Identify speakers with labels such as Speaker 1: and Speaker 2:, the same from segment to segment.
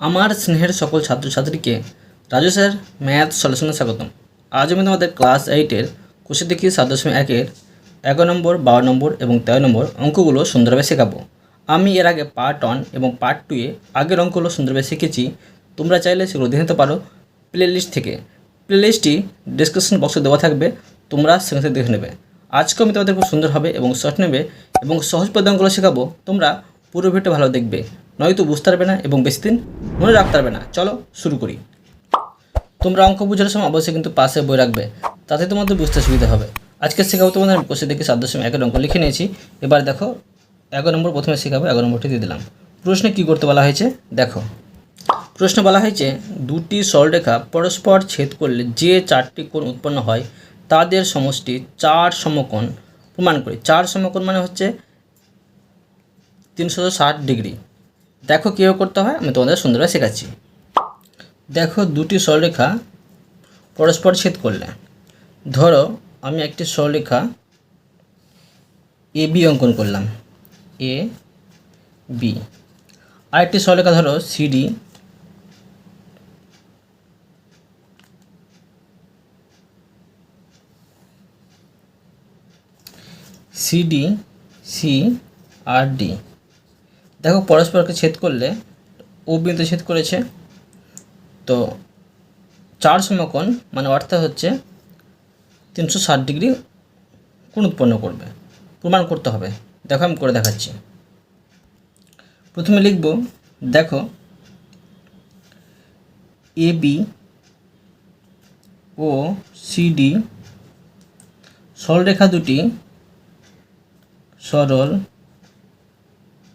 Speaker 1: আমার স্নেহের সকল ছাত্রছাত্রীকে রাজু স্যার ম্যাথ সলিউশনে স্বাগতম। আজ আমি তোমাদের ক্লাস এইটের কুশি দেখি সাত দশমিক একের এগারো নম্বর, বারো নম্বর এবং তেরো নম্বর অঙ্কগুলো সুন্দরভাবে শেখাবো। আমি এর আগে পার্ট ওয়ান এবং পার্ট টুয়ে আগের অঙ্কগুলো সুন্দরভাবে শিখেছি। তোমরা চাইলে সেগুলো দেখে নিতে পারো প্লে লিস্ট থেকে। প্লে লিস্টটি ডিসক্রিপশন বক্সে দেওয়া থাকবে, তোমরা সেখান দেখে নেবে। আজকে আমি তোমাদের খুব সুন্দর হবে এবং শর্ট নেবে এবং সহজ পদ্ধতি অঙ্কগুলো শেখাবো। তোমরা পুরো ভিডিও ভালো দেখবে। নয়তো বুঝতে পারবে না এবং বেশি দিন মনে রাখতে পারবে না। চলো শুরু করি। তোমরা অঙ্ক বোঝার সময় অবশ্যই কিন্তু পাশে বই রাখবে, তাতে তোমাদের বুঝতে সুবিধা হবে। আজকে শেখাবো তোমাদের, আমি কোষে দেখি সাত দশমিক একের অঙ্ক লিখে নিয়েছি। এবার দেখো, এগারো নম্বর প্রথমে শেখাবো, এগারো নম্বরটি দিয়ে দিলাম। প্রশ্নে কী করতে বলা হয়েছে? দেখো, প্রশ্ন বলা হয়েছে, দুটি সরলরেখা পরস্পর ছেদ করলে যে চারটি কোণ উৎপন্ন হয়, তাদের সমষ্টি চার সমকোণ প্রমাণ করি। চার সমকোণ মানে হচ্ছে তিনশো ষাট ডিগ্রি। দেখো কীভাবে করতে হয়, আমি তোমাদের সুন্দরভাবে শেখাচ্ছি। দেখো দুটি সরলরেখা পরস্পর ছেদ করলে। ধরো আমি একটি সরলরেখা এ বি অঙ্কন করলাম, এ বি। আরেকটি সরলরেখা ধরো সিডি সিডি সি আর ডি। দেখো পরস্পরকে ছেদ করলে ও বিন্দুতে ছেদ করেছে। তো চার সমকোণ মানে অর্থাৎ হচ্ছে তিনশো ষাট ডিগ্রি কোণ উৎপন্ন করবে। প্রমাণ করতে হবে। দেখো আমি করে দেখাচ্ছি। প্রথমে লিখব, দেখো এ, বি ও সিডি সরলরেখা দুটি সরল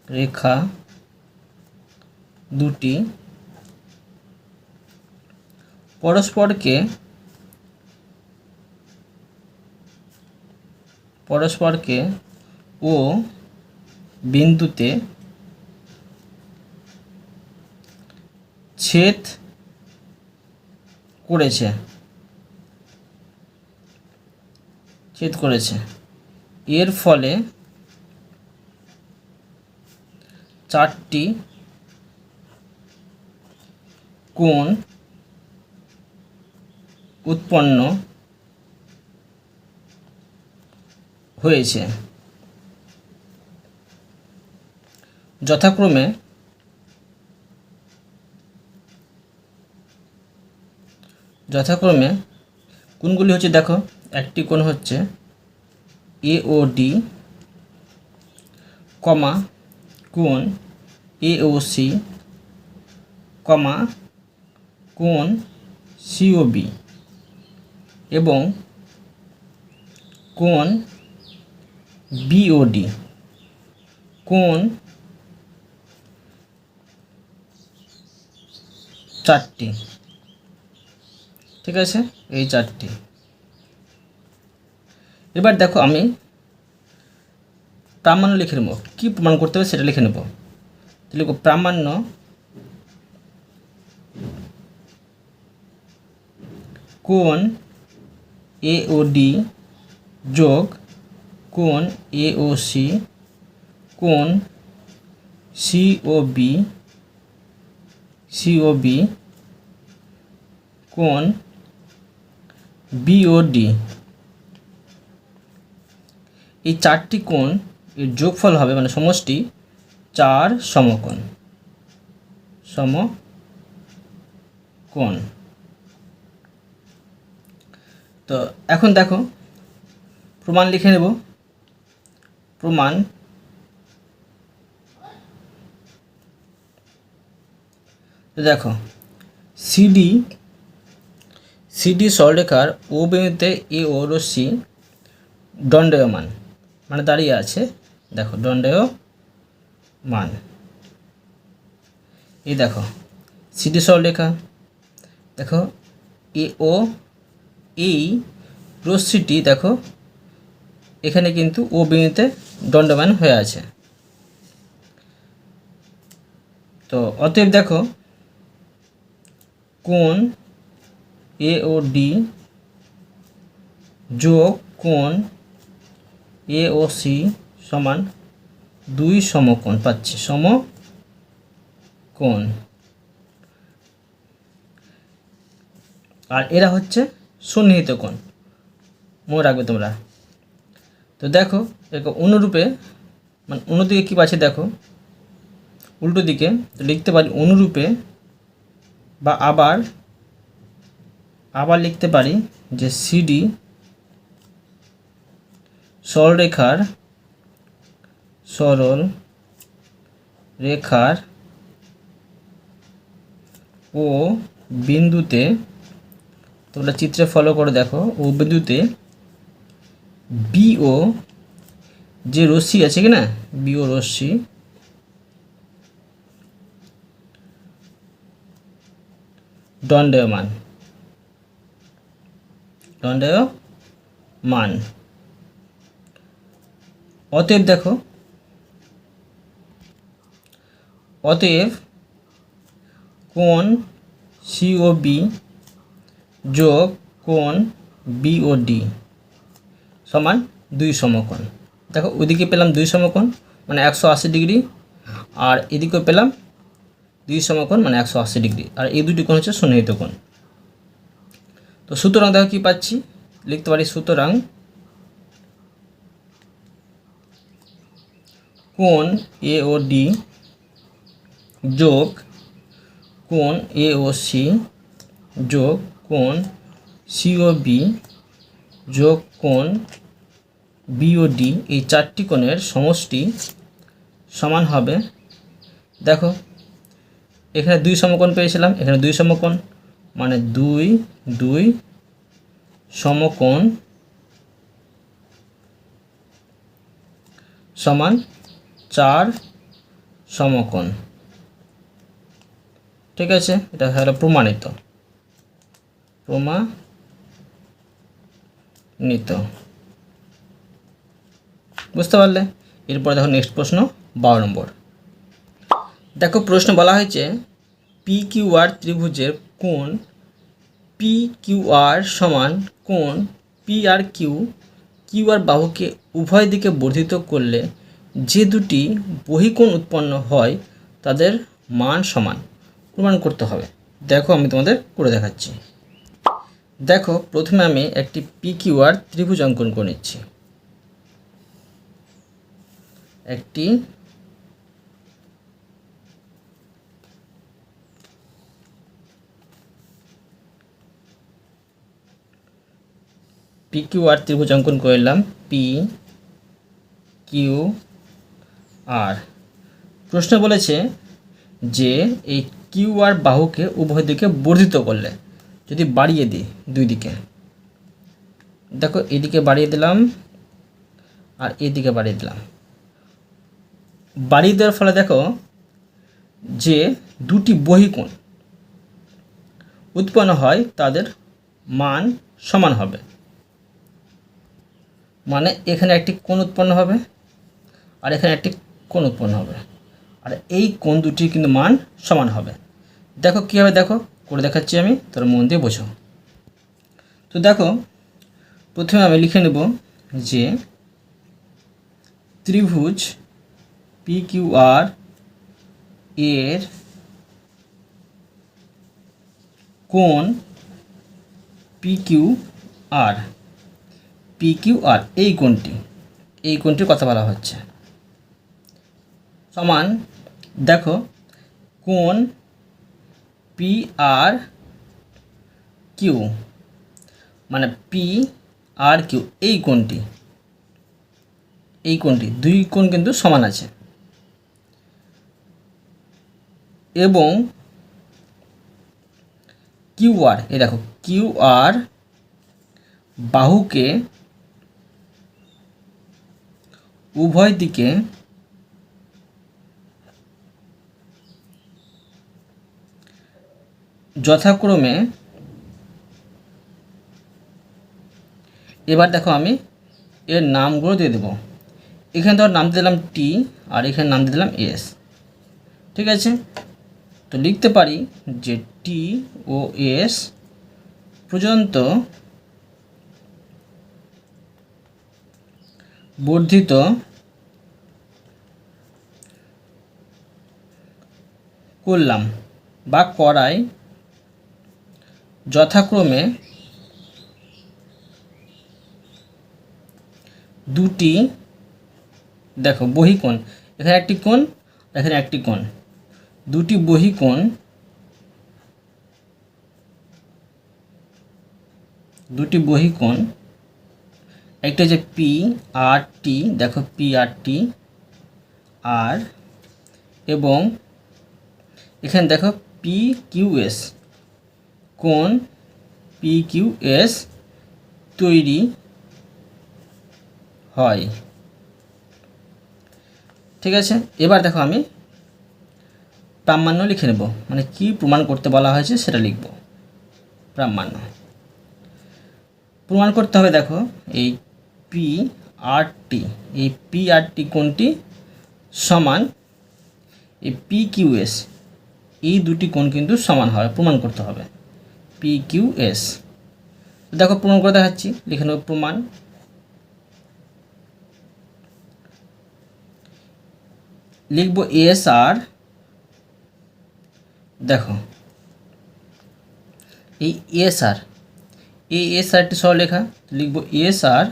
Speaker 1: রেখা দুটি পরস্পরকে পরস্পরকে ও বিন্দুতে ছেদ করেছে। ছেদ করেছে। এর ফলে চারটি কোণ উৎপন্ন হয়েছে। যথাক্রমে যথাক্রমে কোনগুলি হচ্ছে, দেখো, একটি কোণ হচ্ছে এ ও ডি কমা কোণ এ ও সি কমা কোণ সিওবি এবং কোণ বিওডি কোণ চারটি। ঠিক আছে? এই চারটি। এবার দেখো আমি প্রামাণ্য লিখে নেব। কী প্রমাণ করতে হবে সেটা লিখে নেব। লিখব প্রামাণ্য কোন এ ও ডি যোগ কোন এ ও সি কোণ C O B C O B কোণ বিওডি এই চারটি কোণ যোগফল হবে মানে সমষ্টি চার সমকোণ। সমকোণ। তো এখন দেখো, প্রমাণ লিখে নেব। প্রমাণ দেখো সিডি সিডি সরলরেখার ও বিন্দুতে এ ও রশ্মি দণ্ডায়মান। মানে দাঁড়িয়ে আছে। দেখো, দণ্ডায় মান। এই দেখো সিডি সরলরেখা। দেখো, এ, ও, এই রশ্মিটি দেখো, এখানে কিন্তু ও বিন্দুতে দণ্ডমান হয়ে আছে। তো অতএব দেখো কোন এ ও ডি যোগ কোণ এ ও সি সমান দুই সমকোণ, পাচ্ছি, সমকোণ। আর এরা হচ্ছে সন্নিহিত কোণ। মনে রাখবে তোমরা। তো দেখো এরকম অনুরূপে মানে অন্যদিকে কী পাচ্ছে দেখো? উল্টো দিকে তো লিখতে পারি অনুরূপে বা আবার আবার লিখতে পারি যে সিডি সরলরেখার সরল রেখার ও বিন্দুতে, তোমরা চিত্রে ফলো করে দেখো, ও বিন্দুতে বিও যে রশ্মি আছে কি না? বিও রশ্মি। দণ্ডায়মান। দণ্ডায়মান। অতএব দেখো, অতএব কোণ সিওবি যোগ কোণ বিওডি সমান দুই সমকোণ। দেখো, ওইদিকে পেলাম দুই সমকোণ মানে একশো আশি ডিগ্রি, আর এদিকেও পেলাম দুই সমকোণ মানে একশো আশি ডিগ্রি, আর এই দুটি কোণ হচ্ছে সন্নিহিত কোণ। তো সুতরাং দেখো কী পাচ্ছি, লিখতে পারি সুতরাং কোণ এ ও ডি যোগ কোন এ ও সি যোগ কোন সি ও বি যোগ কোণ বিওডি এই চারটি কোণের সমষ্টি সমান হবে। দেখো, এখানে দুই সমকোণ পেয়েছিলাম, এখানে দুই সমকোণ মানে দুই দুই সমকোণ সমান চার সমকোণ। ঠিক আছে? এটা হলো প্রমাণিত। প্রমাণিত। বুঝতে পারলে? এরপর দেখো নেক্সট প্রশ্ন, বারো নম্বর। দেখো, প্রশ্ন বলা হয়েছে পি কিউ আর ত্রিভুজের কোণ পি কিউ আর সমান কোণ P R Q Q R বাহুকে উভয় দিকে বর্ধিত করলে যে দুটি বহিকোণ উৎপন্ন হয়, তাদের মান সমান। প্রমাণ করতে হবে। দেখো, আমি তোমাদের করে দেখাচ্ছি। দেখো, প্রথমে আমি একটি পি কিউ আর ত্রিভুজ অঙ্কন করে নিচ্ছি। একটি পি আর ত্রিভুজ অঙ্কন করলাম। পি কিউ আর প্রশ্ন বলেছে যে এই কিউ আর বাহুকে উভয় দিকে বর্ধিত করলে, যদি বাড়িয়ে দিই দুই দিকে। দেখো, এদিকে বাড়িয়ে দিলাম আর এদিকে বাড়িয়ে দিলাম। বাড়িয়ে দেওয়ার ফলে দেখো যে দুটি বহিকোণ উৎপন্ন হয়, তাদের মান সমান হবে। মানে এখানে একটি কোণ উৎপন্ন হবে আর এখানে একটি কোণ উৎপন্ন হবে। আর এই কোণ দুটির কিন্তু মান সমান হবে। দেখো কী হবে দেখো? করে দেখাচ্ছি আমি, তোর মন দিয়ে বোঝো। তো দেখো, প্রথমে আমি লিখে নেব যে ত্রিভুজ পি কিউ আর এর কোণ P Q R P Q R এই কোণটি। এই কোণটির কথা বলা হচ্ছে। সমান, দেখো, কোণ পি আর কিউ মানে পি আর কিউ এই কোণটি এই কোণটি, দুই কোণ কিন্তু সমান আছে। এবং কিউ আর এ দেখো কিউ আর বাহুকে উভয় দিকে যথাক্রমে, এবার দেখো আমি এর নামগুলো দিয়ে দেবো। এখানে ধর নাম দিলাম টি আর এখানে নাম দিলাম এস ঠিক আছে? তো লিখতে পারি যে টি ও এস পর্যন্ত বর্ধিত করলাম বা করাই যথাক্রমে দুটি, দেখো বহিকোণ, এখানে একটি কোণ, এখানে একটি কোণ। দুটি বহিকোণ দুটি বহিকোণ, একটা যে পি আর টি দেখো পি আর টি আর এবং এখানে দেখো পি কিউ এস কোণ পি কিউ এস তৈরি হয়? ঠিক আছে, এবার দেখো আমি প্রামাণ্য লিখে নেব। মানে কি প্রমাণ করতে বলা হয়েছে সেটা লিখব। প্রামাণ্য। প্রমাণ করতে হবে দেখো, এই পি আর টি এই পি আর টি কোনটি? সমান, এই পি কিউ এস এই দুটি কোণ কিন্তু সমান হয় প্রমাণ করতে হবে। পি কিউ এস দেখো, প্রমাণ করে দেখাচ্ছি। লিখে নেব প্রমাণ। লিখব এস আর দেখো, এই এস আর এই এস আরটি সরলরেখা। লিখব এস আর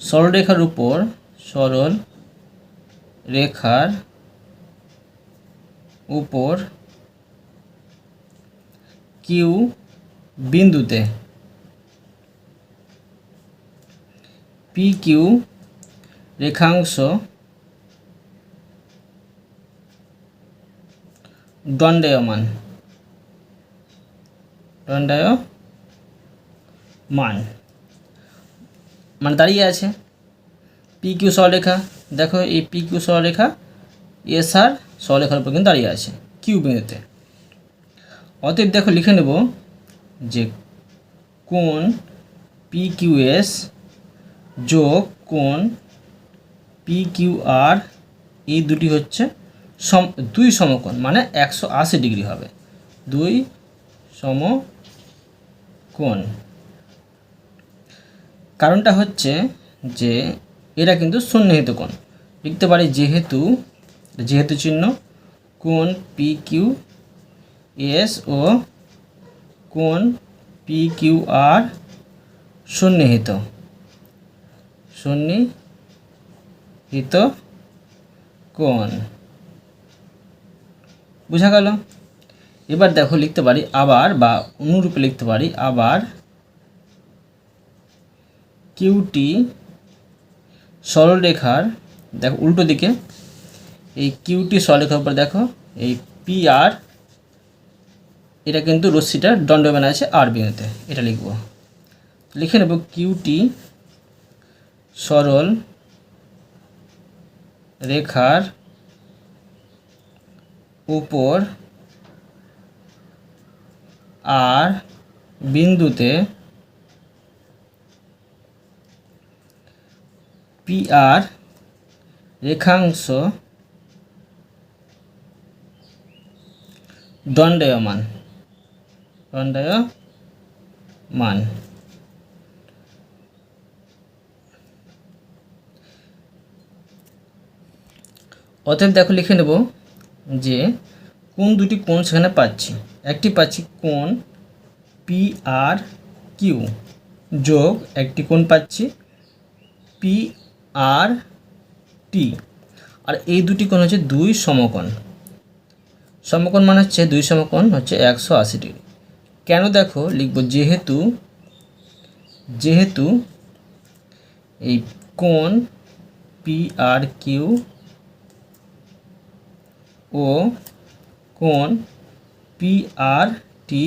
Speaker 1: সরলরেখার উপর সরল রেখার উপর কিউ বিন্দুতে। পি কিউ রেখাংশ দণ্ডায়মান। দণ্ডায়মান। মানে দাঁড়িয়ে আছে। পি কিউ সরলেখা দেখো এই পি কিউ সরলেখা এস আর সরলেখার উপর কিন্তু দাঁড়িয়ে আছে। কিউ বিন্দুতে। অতএব দেখো লিখে নেব যে কোন পি কিউ এস যোগ কোন পি কিউ আর এই দুটি হচ্ছে সম, দুই সমকোণ মানে একশো আশি ডিগ্রি হবে। দুই সমকোণ। কারণটা হচ্ছে যে এরা কিন্তু সন্নিহিত কোণ লিখতে পারি যেহেতু যেহেতু চিহ্ন কোণ পি কিউ এস ও কোণ পি কিউ আর সন্নিহিত। সন্নিহিত কোণ। বোঝা গেল? এবার দেখো লিখতে পারি আবার বা অনুরূপে লিখতে পারি আবার কিউটি সরলরেখার, দেখো উল্টো দিকে, এই কিউটি সরলরেখার উপর দেখো, এই পি আর এটা কিন্তু রশ্মিটা দণ্ডমান আছে আর বিন্দুতে। এটা লিখব। লিখে নেব কিউটি সরল রেখার উপর আর বিন্দুতে পি আর রেখাংশ দণ্ডায়মান। দণ্ডায়মান অতএব দেখো লিখে নেব যে কোন দুটি কোণ সেখানে পাচ্ছি। একটি পাচ্ছি কোণ পি আর কিউ যোগ একটি কোণ পাচ্ছি পি আর টি আর এই দুটি কোণ হচ্ছে দুই সমকোণ। সমকোণ মানে হচ্ছে দুই সমকোণ হচ্ছে একশো আশি ডিগ্রি। কেন দেখো লিখব যেহেতু যেহেতু এই কোন পি আর কিউ ও কোন পি আর টি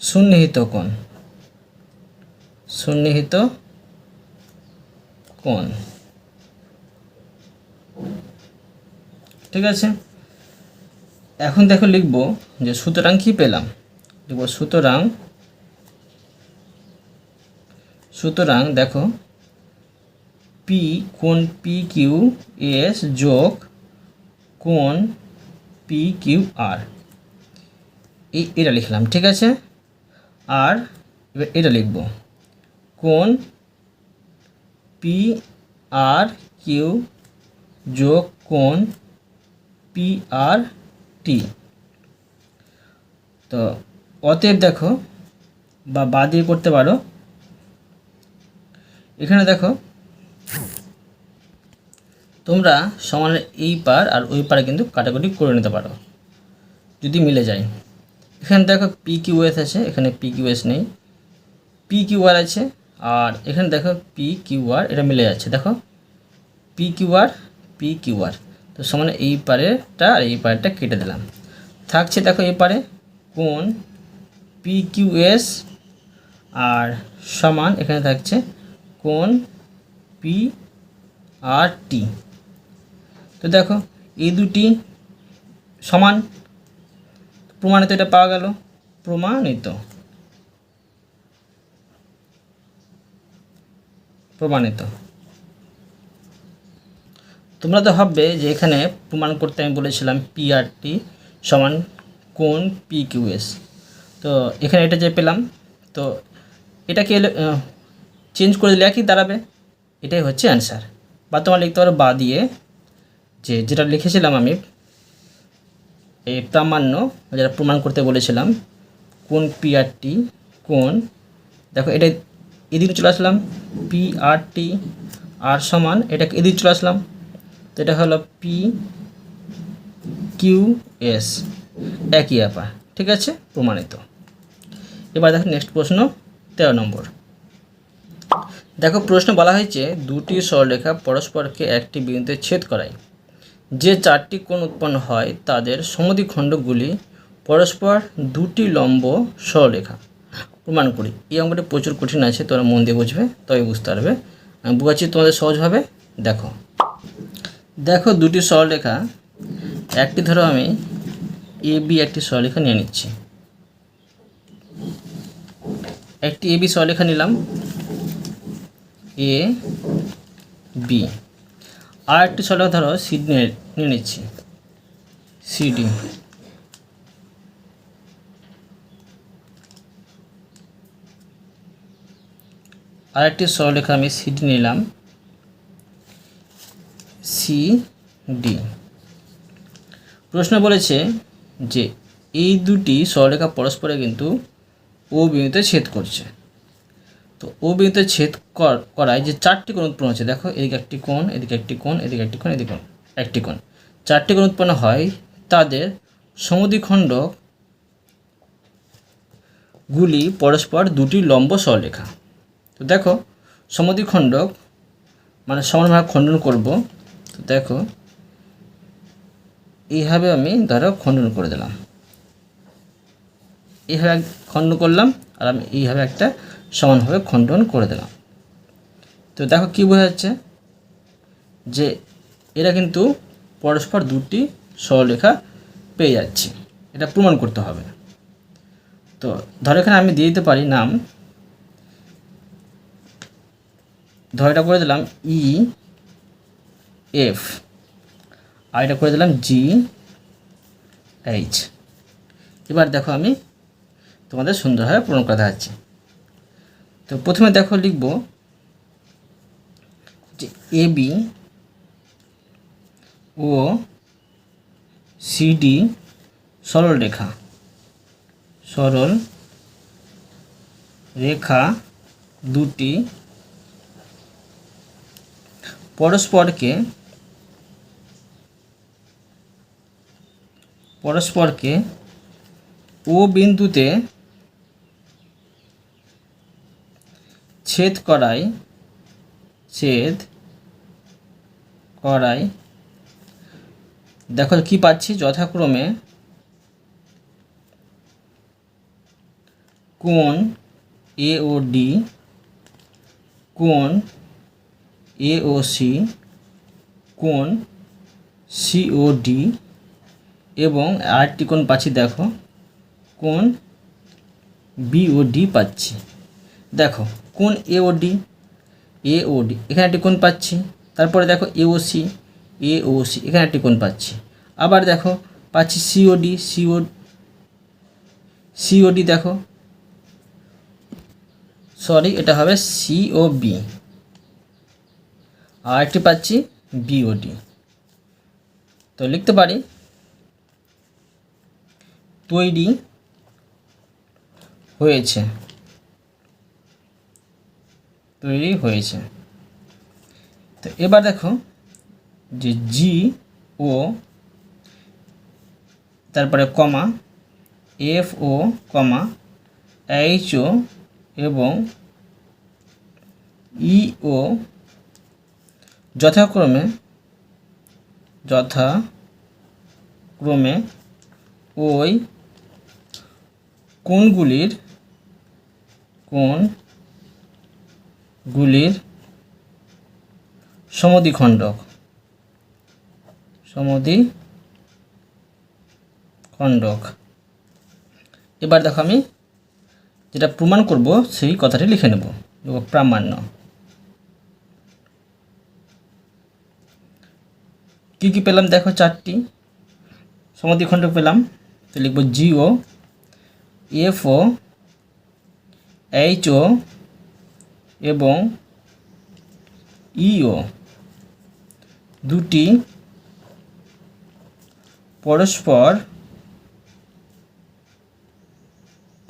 Speaker 1: সন্নিহিত কোণ সন্নিহিত কোণ। ঠিক আছে? এখন দেখো লিখব যে সুতরাং কি পেলাম? লিখব। সুতরাং সুতরাং দেখো পি কোন পি কিউ এস যোগ কোন পি কিউ আর এই, এটা লিখলাম, ঠিক আছে? আর এবার এটা লিখব। কোন পি আর কিউ যোগ কোন পি আর টি তো অতএব দেখো, বা বা দিয়ে করতে পারো। এখানে দেখো, তোমরা সমানের এই পার আর ওই পারে কিন্তু কাটাকুটি করে নিতে পারো, যদি মিলে যায়। এখানে দেখো পি কিউ এস আছে, এখানে পি কিউ এস নেই। পি কিউ আর আছে, আর এখানে দেখো পি কিউ আর এটা মিলে যাচ্ছে। দেখো P Q R P Q R তো সমানে এই পারেরটা আর এই পারেরটা কেটে দিলাম। থাকছে দেখো এই পারে কোন পি কিউ এস আর সমান এখানে থাকছে কোন পি আর টি তো দেখো, এই দুটি সমান, প্রমাণিত এটা পাওয়া গেল, প্রমাণিত। প্রমাণিত। তোমরা তো ভাববে যে এখানে প্রমাণ করতে আমি বলেছিলাম পিআরটি সমান কোন পি কিউএস তো এখানে এটা যে পেলাম, তো এটাকে চেঞ্জ করে দিলে কি দাঁড়াবে? এটাই হচ্ছে অ্যান্সার বা তোমার লিখতে পারো বা দিয়ে, যে যেটা লিখেছিলাম আমি, এই প্রামাণ্য যেটা প্রমাণ করতে বলেছিলাম, কোন পিআরটি কোন, দেখো এটা এদিকে চলে আসলাম পিআরটি আর সমান, এটাকে এদিকে চলে আসলাম, তো এটা হলো পি কিউ এস একই ব্যাপার, ঠিক আছে? প্রমাণিত। এবার দেখো নেক্সট প্রশ্ন, তেরো নম্বর। দেখো প্রশ্ন বলা হয়েছে, দুটি সরলরেখা পরস্পরকে একটি বিন্দুতে ছেদ করায়। যে চারটি কোণ উৎপন্ন হয়, তাদের সমদ্বিখণ্ডগুলি পরস্পর দুটি লম্ব সরলরেখা। প্রমাণ করি, এই অঙ্কটি প্রচুর কঠিন আছে, তোমরা মন দিয়ে বুঝবে তবে বুঝতে পারবে। আমি বুঝাচ্ছি তোমাদের সহজভাবে দেখো। দেখো দুটি সরলরেখা, একটি ধরো আমি এ বি একটি সরলরেখা নিয়ে নিচ্ছি। একটি এ বি সরলরেখা নিলাম। এ বি আর একটি সরলরেখা ধরো সিডি নিয়ে নিচ্ছি। সিডি আর একটি সরলরেখা আমি সিডি নিলাম। সি ডি প্রশ্ন বলেছে যে, এই দুটি সরলরেখা পরস্পরে কিন্তু ও বিন্দুতে ছেদ করছে। তো ও বিন্দুতে ছেদ কর- করায় যে চারটি কোণ উৎপন্ন হচ্ছে, দেখো, এদিকে একটি কোণ, এদিকে একটি কোণ, এদিকে একটি কোণ, এদিকে কোণ একটি কোণ। চারটি কোণ উৎপন্ন হয় তাদের সমদ্বিখণ্ড গুলি পরস্পর দুটি লম্ব সরলরেখা। তো দেখো, সমদ্বিখণ্ডক মানে সমানভাবে খণ্ডন করব। তো দেখো, এইভাবে আমি ধরো খণ্ডন করে দিলাম। এইভাবে খণ্ডন করলাম আর আমি এইভাবে একটা সমানভাবে খণ্ডন করে দিলাম। তো দেখো কী বোঝা যাচ্ছে যে এরা কিন্তু পরস্পর দুটি সরলরেখা পেয়ে যাচ্ছে। এটা প্রমাণ করতে হবে। তো ধর এখানে আমি দিয়ে দিতে পারি নাম। ধর এটা করে দিলাম ই এফ আর এটা করে দিলাম জি এইচ এবার দেখো আমি তোমাদের সুন্দরভাবে পূরণ করে দেখাচ্ছি তো প্রথমে দেখো লিখব যে এ বি ও সিডি সরল রেখা। সরল রেখা দুটি পরস্পরকে পরস্পরকে ও বিন্দুতে ছেদ করায় ছেদ করায়, দেখো কি পাচ্ছি যথাক্রমে, কোণ এ ও ডি কোণ এ ও সি কোণ সি ও ডি এবং আরেকটি কোণ পাচ্ছি দেখো, কোণ বি ও ডি পাচ্ছি। দেখো কোণ A O D A O D এখানে একটি কোণ পাচ্ছি, তারপরে দেখো এ ও সি এ ও সি এখানে একটি কোণ পাচ্ছি। আবার দেখো, পাচ্ছি সিওডি সিও সিওডি দেখো। সরি এটা হবে সিও বি আর একটি পাচ্ছি বিওডি তো লিখতে পারি, তৈরি হয়েছে। তৈরি হয়েছে। তো এবার দেখো যে জি ও তারপরে কমা এফ ও কমা এইচ ও এবং ই ও যথাক্রমে যথাক্রমে ওই কোনগুলির কোনগুলির সমদ্বিখণ্ডক। সমদ্বি খণ্ডক এবার দেখো আমি যেটা প্রমাণ করব, সেই কথাটি লিখে নেব। প্রামাণ্য। কী কী পেলাম? দেখো চারটি। সমদ্বিখণ্ডক পেলাম। তো লিখব GO F O H O এবং ইও দুটি পরস্পর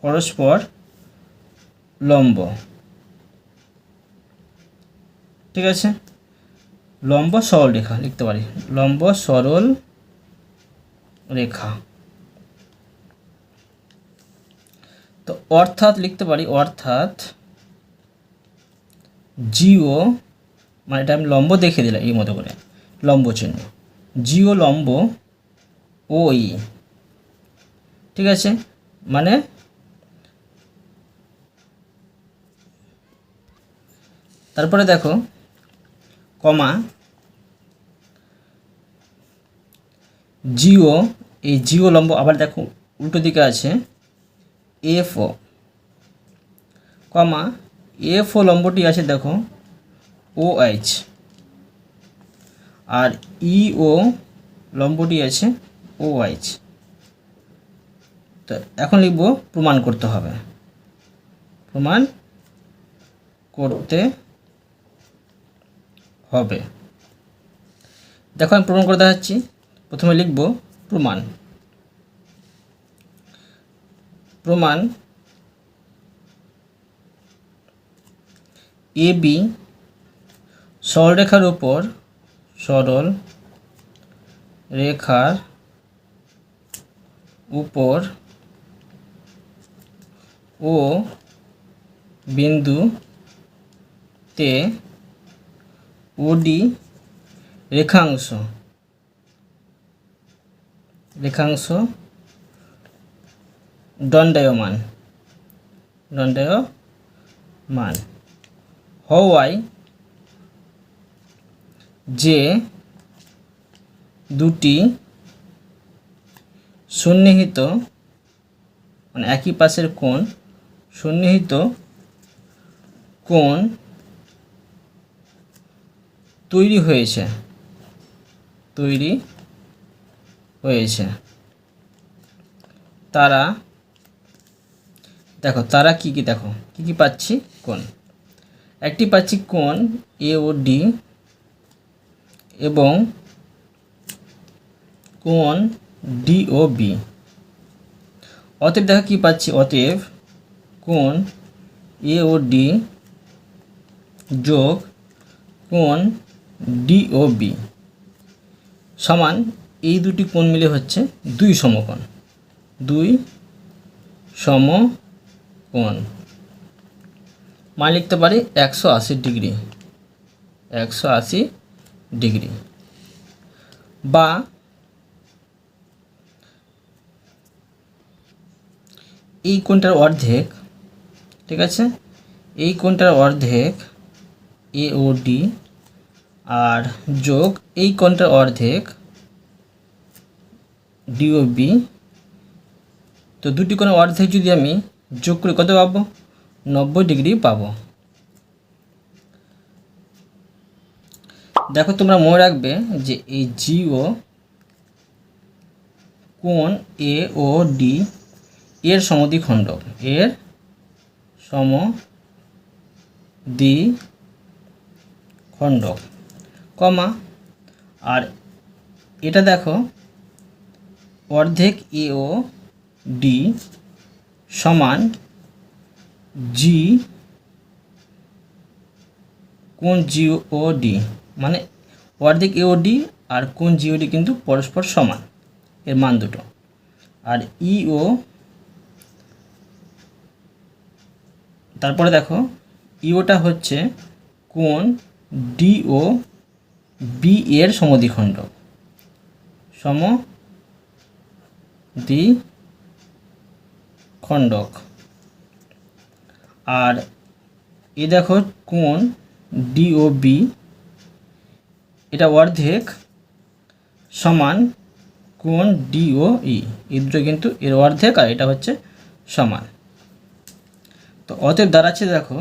Speaker 1: পরস্পর লম্ব। ঠিক আছে? লম্ব সরল রেখা, লিখতে পারি। লম্ব সরল রেখা। তো অর্থাৎ, লিখতে পারি, অর্থাৎ জিও মানে এটা আমি লম্ব দেখে দিলাম এই মতো করে, লম্ব চিহ্ন। জিও, লম্ব, ওই, ঠিক আছে? মানে তারপরে দেখো, কমা, জিও, এই জিও, লম্ব, আবার দেখো উল্টো দিকে আছে এফ ও কমা এফ ও লম্বটি আছে দেখো ও এইচ আর ই ও লম্বটি আছে ও এইচ তো এখন লিখব প্রমাণ করতে হবে। প্রমাণ করতে হবে। দেখো আমি প্রমাণ করে দেখাচ্ছি। প্রথমে লিখব প্রমাণ। প্রমাণ এ বি সরলরেখার উপর সরল রেখার উপর ও বিন্দুতে ওডি রেখাংশ রেখাংশ দণ্ডায়মান দণ্ডায়মান। হওয়ায় যে দুটি সন্নিহিত মানে একই পাশের কোণ, সন্নিহিত কোণ তৈরি হয়েছে তৈরি হয়েছে। তারা, দেখো, তারা কি কি, দেখো, কি কি পাচ্ছি? কোণ। একটি পাচ্ছি কোণ এ ও ডি এবং কোণ ডি ও বি অতএব দেখো কী পাচ্ছি? অতএব কোণ এ ও ডি যোগ কোণ ডি ও বি সমান এই দুটি কোণ মিলে হচ্ছে দুই সমকোণ। দুই সমকোণ। মান লিখতে পারি একশো আশি ডিগ্রি, একশো আশি ডিগ্রি। বা এই কোণটার অর্ধেক, ঠিক আছে? এই কোণটার অর্ধেক এ ও ডি আর যোগ এই কোণটার অর্ধেক ডিও বি তো দুটি কোণের অর্ধেক যদি আমি যোগ করে কত পাবো? নব্বই ডিগ্রি পাবো। দেখো তোমরা মনে রাখবে যে এই জিও কোণ এ ও ডি এর সমদ্বিখণ্ডক এর সম দ্বি খণ্ডক কমা। আর এটা দেখো অর্ধেক এ ও ডি সমান জি কোন জিও ডি? মানে অর্ধেক এওডি আর কোন জিওডি কিন্তু পরস্পর সমান, এর মান দুটো। আর ইও তারপরে দেখো ইওটা হচ্ছে কোন ডিও বি এর সমদ্বিখণ্ড। সম দ্বি খণ্ডক আর এ দেখো কোন ডিও বি এটা অর্ধেক সমান কোন ডিও ই এই দুটো কিন্তু এর অর্ধেক আর এটা হচ্ছে সমান। তো অতএব দাঁড়াচ্ছে দেখো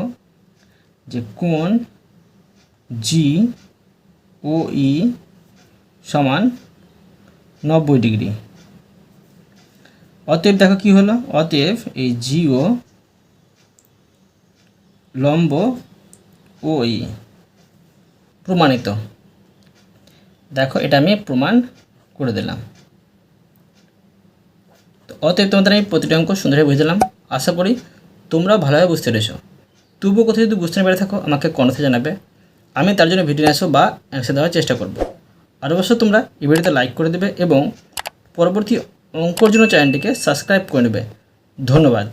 Speaker 1: যে কোন জি ও ই সমান নব্বই ডিগ্রি। অতএব দেখো কি হলো? অতএব এই জিও লম্ব ও ই, প্রমাণিত। দেখো, এটা আমি প্রমাণ করে দিলাম। তো অতএব তোমাদের আমি প্রতিটা অঙ্ক সুন্দরভাবে বুঝে দিলাম। আশা করি তোমরাও ভালোভাবে বুঝতে পেরেছ। তবুও কোথাও যদি বুঝতে না পেরে থাকো, আমাকে কমেন্টে জানাবে। আমি তার জন্য ভিডিও আসব বা অ্যান্সার দেওয়ার চেষ্টা করব। আর অবশ্য তোমরা এই ভিডিওতে লাইক করে দেবে এবং পরবর্তী অঙ্কর জন্য চ্যানেলটিকে সাবস্ক্রাইব করে নেবে। ধন্যবাদ।